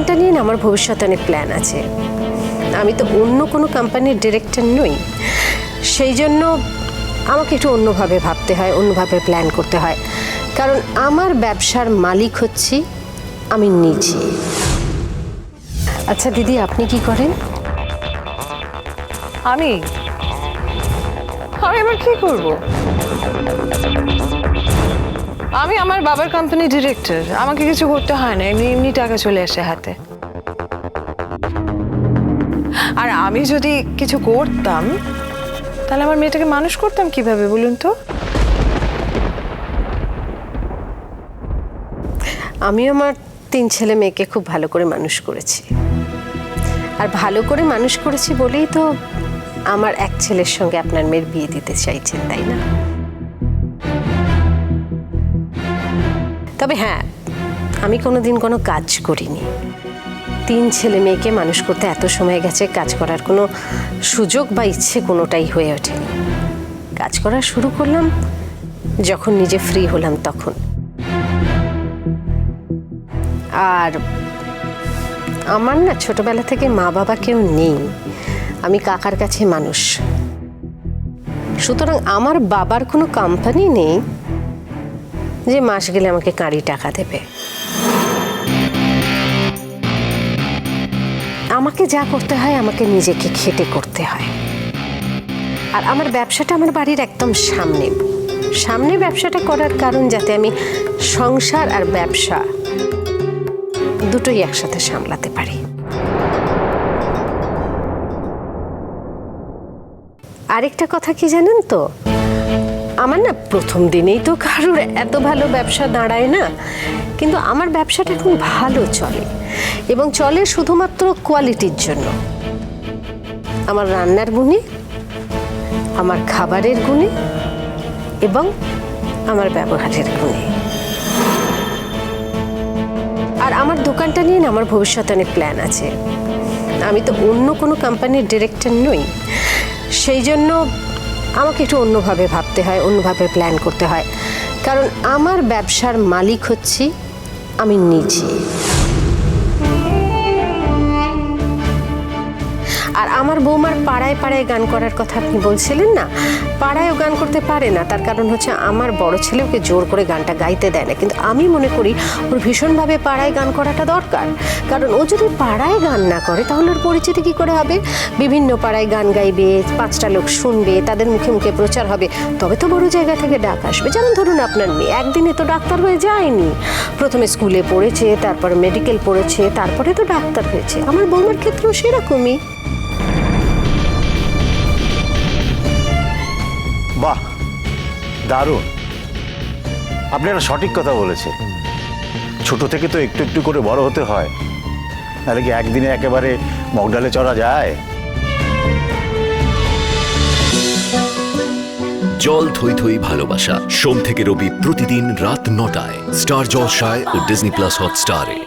দোকানটা নিয়ে আমার ভবিষ্যতে অনেক প্ল্যান আছে। আমি তো অন্য কোনো কোম্পানির ডিরেক্টর নই। সেই জন্য আমাকে একটু অন্যভাবে ভাবতে হয়, অন্যভাবে প্ল্যান করতে হয়। কারণ আমার ব্যবসার মালিক হচ্ছি আমি নিজে। আচ্ছা দিদি, আপনি কি করেন? আমি? আমি এবার কি করব? আমি আমার বাবার কোম্পানি ডিরেক্টর আমাকে কিছু করতে হয় না, এমনি এমনি টাকা চলে আসে হাতে। আর আমি যদি কিছু করতাম, তাহলে আমার মেয়েটাকে মানুষ করতাম কীভাবে বলুন তো? আমি আমার তিন ছেলে মেয়েকে খুব ভালো করে মানুষ করেছি। আর ভালো করে মানুষ করেছি বলেই তো আমার এক ছেলের সঙ্গে আপনার মেয়ের বিয়ে দিতে চাইছেন, তাই না? তবে হ্যাঁ আমি কোনোদিন কোনো কাজ করিনি। তিন ছেলে মেয়েকে মানুষ করতে এত সময় গেছে, কাজ করার কোনো সুযোগ বা ইচ্ছে কোনোটাই হয়ে ওঠেনি। কাজ করা শুরু করলাম, যখন নিজে ফ্রি হলাম তখন। আর আমার না ছোটবেলা থেকে মা বাবা কেউ নেই, আমি কাকার কাছে মানুষ। সুতরাং আমার বাবার কোনো কোম্পানি নেই যে মাস গেলে আমাকে কাঁড়ি টাকা দেবে। আমাকে যা করতে হয়, আমাকে নিজেকে খেটে করতে হয়। আর আমার ব্যবসাটা আমার বাড়ির একদম সামনে। সামনে ব্যবসাটা করার কারণ যাতে আমি সংসার আর ব্যবসা দুটোই একসাথে সামলাতে পারি। আরেকটা কথা কি জানেন তো? আমার না প্রথম দিনেই তো কারোর এত ভালো ব্যবসা দাঁড়ায় না, কিন্তু আমার ব্যবসাটা এখন ভালো চলে এবং চলে শুধুমাত্র কোয়ালিটির জন্য। আমার রান্নার গুণে, আমার খাবারের গুণে এবং আমার ব্যবহারের গুণে। আর আমার দোকানটা নিয়ে না আমার ভবিষ্যতে অনেক প্ল্যান আছে। আমি তো অন্য কোনো কোম্পানির ডিরেক্টর নই। সেই জন্য আমাকে একটু অন্যভাবে ভাবতে হয়, অন্যভাবে প্ল্যান করতে হয়। কারণ আমার ব্যবসার মালিক হচ্ছি আমি নিজে। আর আমার বৌমার পাড়ায় পাড়ায় গান করার কথা আপনি বলছিলেন না? পাড়ায়ও গান করতে পারে না। তার কারণ হচ্ছে আমার বড় ছেলে ওকে জোর করে গানটা গাইতে দেয় না। কিন্তু আমি মনে করি ওর ভীষণভাবে পাড়ায় গান করাটা দরকার। কারণ ও যদি পাড়ায় গান না করে, তাহলে ওর পরিচিতি কী করে হবে? বিভিন্ন পাড়ায় গান গাইবে, পাঁচটা লোক শুনবে, তাদের মুখে মুখে প্রচার হবে। তবে তো বড় জায়গা থেকে ডাক আসবে। যেমন ধরুন আপনার মেয়ে, একদিনে তো ডাক্তার হয়ে যায়নি। প্রথমে স্কুলে পড়েছে, তারপর মেডিকেল পড়েছে, তারপরে তো ডাক্তার হয়েছে। আমার বৌমার ক্ষেত্রেও সেরকমই। বাহ, দারুণ। আপনি একটা সঠিক কথা বলেছেন। ছোট থেকে তো একটু একটু করে বড় হতে হয়। তাহলে কি একদিনে একেবারে মগডালে চড়া যায়? জল থই থই ভালোবাসা। সোম থেকে রবি প্রতিদিন রাত নটায়। স্টার জলসায় ও ডিজনি প্লাস হটস্টারে।